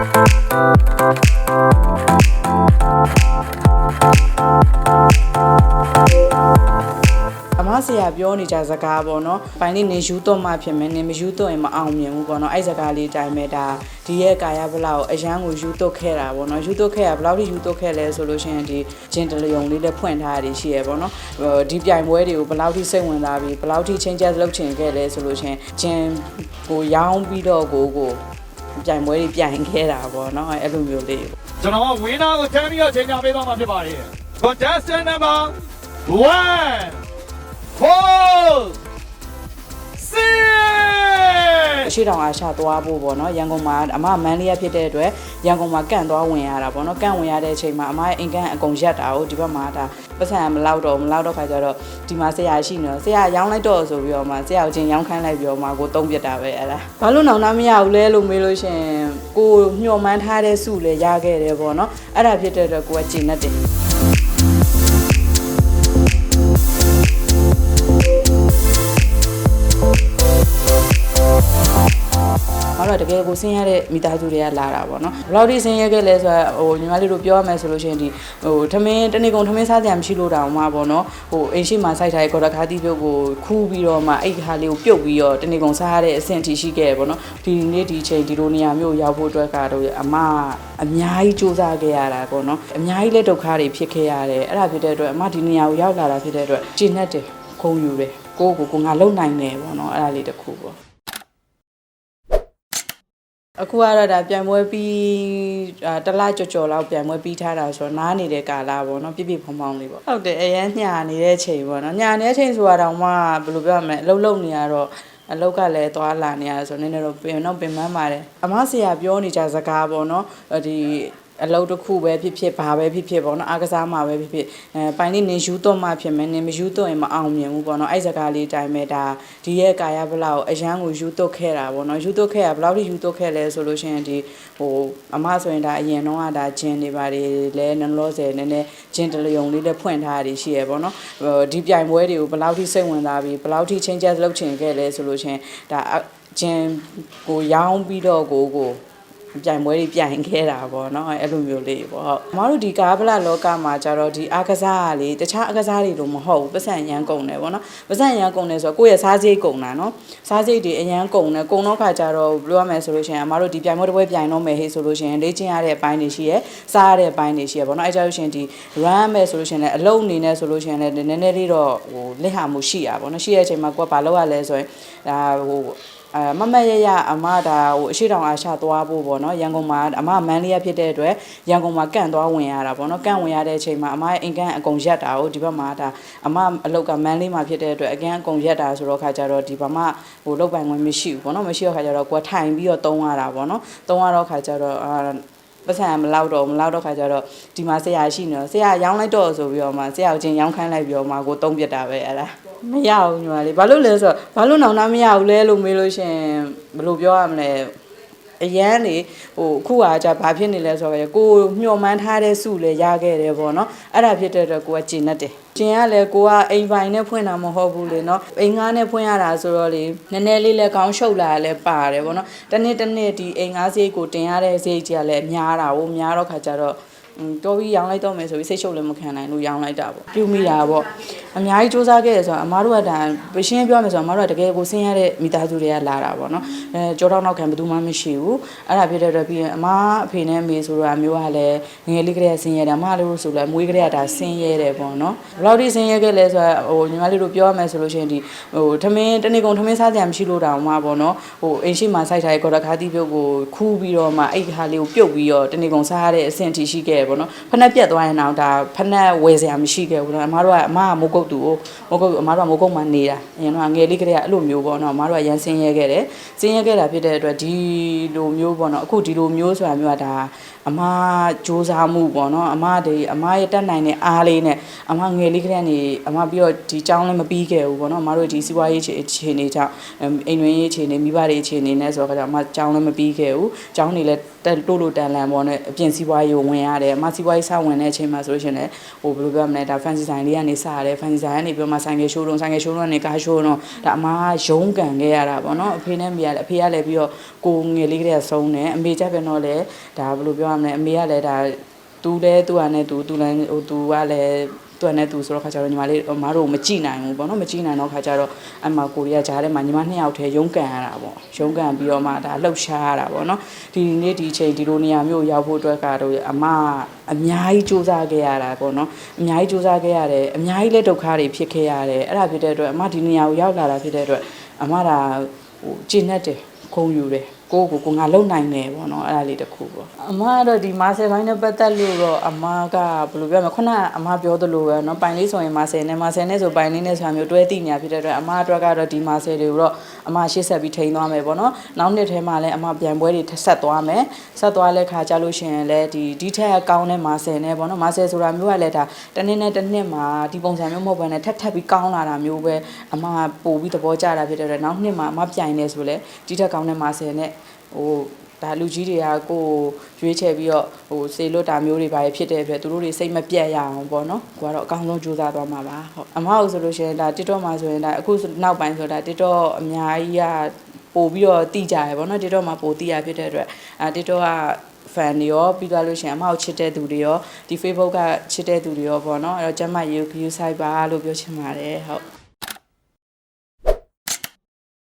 အမဆရာပြောနေကြစကားပေါ့နော်။ပိုင်းလေးနေယူတော့မှဖြစ်မယ်။နေမယူတော့ရင်မအောင်မြင်ဘူးပေါ့နော်။အဲ့စကားလေးအတိုင်းပဲဒါဒီရဲ့ကာယဗလာကိုအရန်ကိုယူတော့ခဲ့တာပေါ့နော်။ယူတော့ခဲ့ရဘယ်လောက်ထိယူတော့ခဲ့လဲဆိုလို့ရှိရင်ဒီဂျင်တလယုံလေးလည်းဖွင့်ထားရရှိရပေါ့နော်။ဟိုဒီပြိုင်ပွဲတွေကိုဘယ်လောက်ထိစိတ်ဝင်စားပြီးဘယ်လောက်ထိချင်းချက်လုပ်ချင်ခဲ့လဲဆိုလို့ရှိရင်ဂျင်ကိုရောင်းပြီးတော့ကိုကို ပြိုင်ပွဲတွေပြိုင်ခဲ့တာပေါ့နော်။အဲ့လိုမျိုးလေးပေါ့ကျွန်တော်ကဝင်းနာကိုတန်းပြီးတော့ချိန်ပြပေးသွားမှာဖြစ်ပါတယ် contestant number 1 4 အရှိတောင်အားရှာသွားဖို့ပေါ့နော်ရန်ကုန်မှာအမမန်လေးရဖြစ်တဲ့အတွက်ရန်ကုန်မှာကန့်သွားဝင်ရတာပေါ့နော်ကန့်ဝင်ရတဲ့အချိန်မှာအမရဲ့အင်ကန်အကုန်ရက်တာကိုဒီဘက်မှာဒါပတ်စံမလောက်တော့မလောက်တော့ခါကျတော့ဒီမှာဆရာရှိနေတော့ဆရာရောင်းလိုက်တော့ဆိုပြီးတော့မှဆရာကိုချင်းရောင်းခိုင်းလိုက်ပြီးတော့မှကိုတုံးပြစ်တာပဲအဲ့ဒါဘာလို့နောင်နာမရဘူးလဲလို့မေးလို့ရှရင်ကိုညှော်မှန်းထားတဲ့စုလည်းရခဲ့တယ်ပေါ့နော်အဲ့ဒါဖြစ်တဲ့အတွက်ကိုကကျင်တတ်တယ် မတော်တကယ်ကိုဆင်းရတဲ့မိသားစုတွေကလာတာပေါ့နော်ဘယ်လောက်ထိဆင်းရဲခဲ့လဲဆိုတော့ဟိုညီမလေးတို့ပြောရမယ်ဆိုလို့ရှိရင်ဒီဟိုထမင်းတနေ့ကုန်ထမင်းစားကြံမရှိလို့တောင်မှပေါ့နော်ဟိုအိမ်ရှိမှာစိုက်ထားတဲ့ကော်ရခါတိပြုတ်ကိုခူးပြီးတော့မှအဲ့ဒီဟာလေးကိုပြုတ်ပြီးတော့တနေ့ကုန်စားရတဲ့အဆင့်ထိရှိခဲ့ရပေါ့နော်ဒီနေ့ဒီချိန်ဒီလိုနေရာမျိုးရောက်ဖို့အတွက်ကတော့အမအများကြီးစူးစမ်းခဲ့ရတာပေါ့နော်အများကြီးလက်ဒုက္ခတွေဖြစ်ခဲ့ရတယ်အဲ့ဒါဖြစ်တဲ့အတွက်အမဒီနေရာကိုရောက်လာတာဖြစ်တဲ့အတွက်ကျင့်တတ်တယ်ခုံယူတယ်ကိုယ့်ကိုယ်ကိုငါလုံနိုင်တယ်ပေါ့နော်အဲ့ဒါလေးတစ်ခုပေါ့ အခုကတော့ဒါပြန်ပွဲပြီးအာတစ်လကြော်ကြော်လောက်ပြန်ပွဲပြီးထားတာဆိုတော့နားနေတဲ့ကာလပေါ့နော်ပြပြဖုံဖုံလေးပေါ့ဟုတ်တယ်အရန်ညာနေတဲ့ချိန်ပေါ့နော်ညာနေတဲ့ချိန်ဆိုတာတော့မှဘယ်လိုပြောရမလဲအလုံးလုံးနေရတော့အလောက်ကလည်းသွားလာနေရဆိုတော့နည်းနည်းတော့ပင်တော့ပင်ပန်းပါတယ်အမဆရာပြောနေကြစကားပေါ့နော်ဒီ အလုပ်တစ်ခုပဲဖြစ်ဖြစ်ဘာပဲဖြစ်ဖြစ်ပေါ့နော်အားကစားမှာပဲဖြစ်ဖြစ်အဲပိုင်းလေးနေယူတော့မှဖြစ်မယ်နေမယူတော့ရင်မအောင်မြင်ဘူးပေါ့နော်အဲ့စကားလေးအတိုင်းပဲဒါဒီရဲ့ကာယဗလာကိုအရန်ကိုယူတော့ခဲ့တာပေါ့နော်ယူတော့ခဲ့ရဘယ်လောက်ထိယူတော့ခဲ့လဲဆိုလို့ရှိရင်ဒီဟိုအမဆိုရင်ဒါအရင်တော့ကဒါဂျင်တွေပါတယ်လဲနလောဆယ်နည်းနည်းဂျင်တလယုံလေးလည်းဖွင့်ထားရရှိရပေါ့နော်ဟိုဒီပြိုင်ပွဲတွေကိုဘယ်လောက်ထိစိတ်ဝင်စားပြီးဘယ်လောက်ထိချင်းချက်လုပ်ချင်ခဲ့လဲဆိုလို့ရှိရင်ဒါဂျင်ကိုရောင်းပြီးတော့ကိုကို ပြိုင်ပွဲတွေပြိုင်ခဲ့တာပေါ့နော်အဲ့လိုမျိုးလေးပေါ့ဟုတ်အမတို့ဒီကားဗလာလောကမှာကျတော့ဒီအားကစားကလေတခြားအားကစားတွေလို့မဟုတ်ဘူးပတ်စံရန်ကုန်တယ်ပေါ့နော်ပတ်စံရန်ကုန်တယ်ဆိုတော့ကိုယ့်ရဲ့စားစရိတ်ကုန်တာနော်စားစရိတ်တွေအရန်ကုန်တယ်ကုန်တော့ခါကျတော့ဘယ်လိုရမလဲဆိုလို့ရှိရင်အမတို့ဒီပြိုင်ပွဲတစ်ပွဲပြိုင်တော့မယ်ဟေ့ဆိုလို့ရှိရင်လေ့ကျင့်ရတဲ့အပိုင်းတွေရှိရဲစားရတဲ့အပိုင်းတွေရှိရဲပေါ့နော်အဲ့ကြလို့ရှိရင်ဒီ run မယ်ဆိုလို့ရှိရင်လည်းအလုံးအနေနဲ့ဆိုလို့ရှိရင်လည်းနည်းနည်းလေးတော့ဟိုလက်ဟာမှုရှိရပါပေါ့နော်ရှိတဲ့အချိန်မှာကိုကဘာလုပ်ရလဲဆိုရင်ဒါဟို အဲမမတ်ရရအမဒါဟိုအရှိတောင်အားရှာသွားဖို့ပေါ့နော်ရန်ကုန်မှာအမမန်းလေးရဖြစ်တဲ့အတွက်ရန်ကုန်မှာကန့်သွားဝင်ရတာပေါ့နော်ကန့်ဝင်ရတဲ့အချိန်မှာအမရဲ့အင်ကန်အကုန်ရက်တာကိုဒီဘက်မှာဒါအမအလောက်ကမန်းလေးမှာဖြစ်တဲ့အတွက်အကန်အကုန်ရက်တာဆိုတော့ခါကြတော့ဒီဘာမှဟိုလောက်ပိုင်ဝင်မရှိဘူးပေါ့နော်မရှိတော့ခါကြတော့ကိုယ်ထိုင်ပြီးတော့တုံးရတာပေါ့နော်တုံးရတော့ခါကြတော့အာပတ်စံမလောက်တော့မလောက်တော့ခါကြတော့ဒီမှာဆရာရှိနေတော့ဆရာရောင်းလိုက်တော့ဆိုပြီးတော့မှဆရာကိုချင်းရောင်းခိုင်းလိုက်ပြီးတော့မှကိုတုံးပြစ်တာပဲအဲ့ဒါ မရဘူးညီမလေးဘာလို့လဲဆိုတော့ဘာလို့နောင်နာမရဘူးလဲလို့မေးလို့ရှရင်ဘယ်လိုပြောရမလဲအရန်နေဟိုအခုကじゃဘာဖြစ်နေလဲဆိုတော့ကိုညှော်မှန်းထားတဲ့စုလည်းရခဲ့တယ်ပေါ့နော်အဲ့ဒါဖြစ်တဲ့အတွက်ကိုကကျင်တတ်တယ်ကျင်ကလည်းကိုကအိမ်ပိုင်နဲ့ဖွင့်တာမဟုတ်ဘူးလေနော်အိမ်ငါးနဲ့ဖွင့်ရတာဆိုတော့လေနည်းနည်းလေးလည်းကောင်းရှုပ်လာလည်းပါတယ်ပေါ့နော်တနေ့တနေ့ဒီအိမ်ငါးစိတ်ကိုတင်ရတဲ့စိတ်ကြီးကလည်းများတာဟိုများတော့ခါကြတော့ อืม တော်ပြီးရောင်းလိုက်တော့မယ်ဆိုပြီးစိတ်ရှုပ်လည်းမခံနိုင်လို့ရောင်းလိုက်တာပေါ့ပြုမိတာပေါ့အများကြီးစူးစမ်းခဲ့ရဆိုတော့အမားတို့ကဒါပရှင်းပြောမယ်ဆိုတော့အမားတို့ကတကယ်ကိုဆင်းရတဲ့မိသားစုတွေကလာတာပေါ့နော်အဲကြောတော့နောက်ခံဘယ်သူမှမရှိဘူးအဲ့ဒါဖြစ်တဲ့အတွက်ပြီးရင်အမားအဖေနဲ့အမေဆိုတာမျိုးကလည်းငယ်လေးကလေးကဆင်းရဲတယ်အမားလေးတို့ဆိုလည်းမွေးကလေးကဒါဆင်းရဲတယ်ပေါ့နော်ဘယ်လောက်ထိဆင်းရဲခဲ့လဲဆိုတော့ဟိုညီမလေးတို့ပြောရမယ်ဆိုလို့ရှိရင်ဒီဟိုထမင်းတနေ့ကုန်ထမင်းစားကြံမရှိလို့တောင်မှပေါ့နော်ဟိုအိမ်ရှိမှာစိုက်ထားတဲ့ကော်ရခါတိပြုတ်ကိုခူးပြီးတော့မှအဲ့ဒီဟာလေးကိုပြုတ်ပြီးတော့တနေ့ကုန်စားရတဲ့အဆင့်ထိရှိခဲ့ရပေါ့နော်ဖက်နှက်ပြတ်သွားရင်တော့ဒါဖက်နှက်ဝယ်စရာမရှိခဲ့ဘူးနော်အမားတို့ကအမားကမိုးကုတ်တူကိုမိုးကုတ်အမားတို့ကမိုးကုတ်မှနေတာအရင်တော့ငယ်လေးကလေးကအဲ့လိုမျိုးပေါ့နော်အမားတို့ကရန်ဆင်းရဲခဲ့တယ်ဆင်းရဲခဲ့တာဖြစ်တဲ့အတွက်ဒီလိုမျိုးပေါ့နော်အခုဒီလိုမျိုးဆိုတာမျိုးကဒါအမားစူးစမ်းမှုပေါ့နော်အမားတွေအမားရဲ့တက်နိုင်တဲ့အားလေးနဲ့အမားငယ်လေးကလေးကနေအမားပြီးတော့ဒီကြောင်းလည်းမပြီးခဲ့ဘူးပေါ့နော်အမားတို့ဒီစီးပွားရေးအခြေအနေကြောင့်အိမ်တွင်းရေးအခြေအနေမိဘတွေအခြေအနေနဲ့ဆိုတော့အမားကြောင်းလည်းမပြီးခဲ့ဘူးကြောင်းတွေလည်းတက်လို့လို့တန်လန်ပေါ့နဲ့အပြင်စီးပွားရေးကိုဝင်ရတယ်တယ်အမစီးပွားရေးစဝင်တဲ့အချိန်မှာဆိုလို့ရှိရင်လည်းဟိုဘယ်လိုပြောမလဲဒါ fancy ဆိုင်လေးကနေစရတယ် fancy ဆိုင်ကနေပြီးတော့မှဆိုင်ကယ် showroom ဆိုင်ကယ် showroom ကနေကား showroom ဒါအမကရုံးကန်ခဲ့ရတာပေါ့နော်အဖေနဲ့အမေကလည်းအဖေကလည်းပြီးတော့ကိုငယ်လေးကတည်းကဆုံးတယ်အမေကြပြန်တော့လည်းဒါဘယ်လိုပြောရမလဲအမေကလည်းဒါသူလည်းသူကလည်းသူသူလည်းဟိုသူကလည်း သူကလည်းသူဆိုတော့ခါကျတော့ညီမလေးမတို့မကြည့်နိုင်ဘူးပေါ့နော်မကြည့်နိုင်တော့ခါကျတော့အမကိုရီးယားဂျားထဲမှာညီမနှစ်ယောက်တည်းရုံးကန်ရတာပေါ့ရုံးကန်ပြီးတော့မှဒါလှုပ်ရှားရတာပေါ့နော်ဒီနေ့ဒီချိန်ဒီလိုနေရာမျိုးရောက်ဖို့အတွက်ကတော့အမအများကြီးစူးစမ်းခဲ့ရတာပေါ့နော်အများကြီးစူးစမ်းခဲ့ရတယ်အများကြီးလက်ဒုက္ခတွေဖြစ်ခဲ့ရတယ်အဲ့ဒါဖြစ်တဲ့အတွက်အမဒီနေရာကိုရောက်လာတာဖြစ်တဲ့အတွက်အမဒါဟိုကျင့်တတ်တယ်ခုံယူတယ် ကိုကိုကိုငါလုံနိုင်တယ်ပေါ့နော်အဲ့ဒါလေးတစ်ခုပေါ့အမကတော့ဒီမာဆယ်ပိုင်းနဲ့ပတ်သက်လို့တော့အမကဘယ်လိုပြောမလဲခုနကအမပြောသလိုပဲနော်ပိုင်လေးဆိုရင်မာဆယ်နဲ့မာဆယ်နဲ့ဆိုပိုင်လေးနဲ့ဆိုတာမျိုးတွဲတိညာဖြစ်တဲ့အတွက်အမအတွက်ကတော့ဒီမာဆယ်တွေကိုတော့အမရှေ့ဆက်ပြီးထိန်းသွားမယ်ပေါ့နော်နောက်နှစ်ထဲမှာလည်းအမပြန်ပွဲတွေဆက်သွားမယ်ဆက်သွားတဲ့ခါကျလို့ရှိရင်လည်းဒီဒီထက်ကောင်းတဲ့မာဆယ်နဲ့ပေါ့နော်မာဆယ်ဆိုတာမျိုးကလည်းဒါတနေ့နဲ့တစ်နှစ်မှာဒီပုံစံမျိုးမဟုတ်ဘဲနဲ့ထပ်ထပ်ပြီးကောင်းလာတာမျိုးပဲအမပို့ပြီးသဘောကျတာဖြစ်တဲ့အတွက်နောက်နှစ်မှာအမပြိုင်နေဆိုလဲဒီထက်ကောင်းတဲ့မာဆယ်နဲ့ဟိုဒါလူကြီးတွေကကိုယ်ရွေးချယ်ပြီးတော့ဟိုစေလွတ်တာမျိုးတွေပါဖြစ်တဲ့အတွက်သူတို့တွေစိတ်မပြတ်ရအောင်ပေါ့နော်ကိုကတော့အကောင်းဆုံးကြိုးစားသွားမှာပါဟုတ်အမဟုတ်ဆိုလို့ရှိရင်ဒါ TikTok မှာဆိုရင်ဒါအခုနောက်ပိုင်းဆိုတာ TikTok အများကြီးကပို့ပြီးတော့တိကြရပေါ့နော် TikTok မှာပို့တိရဖြစ်တဲ့အတွက်အဲ TikTok က fan တွေရောပြီးသွားလို့ရှိရင်အမကိုချစ်တဲ့သူတွေရောဒီ Facebook ကချစ်တဲ့သူတွေရောပေါ့နော်အဲ့တော့ကျမရေ view site ပါလို့ပြောချင်ပါတယ်ဟုတ်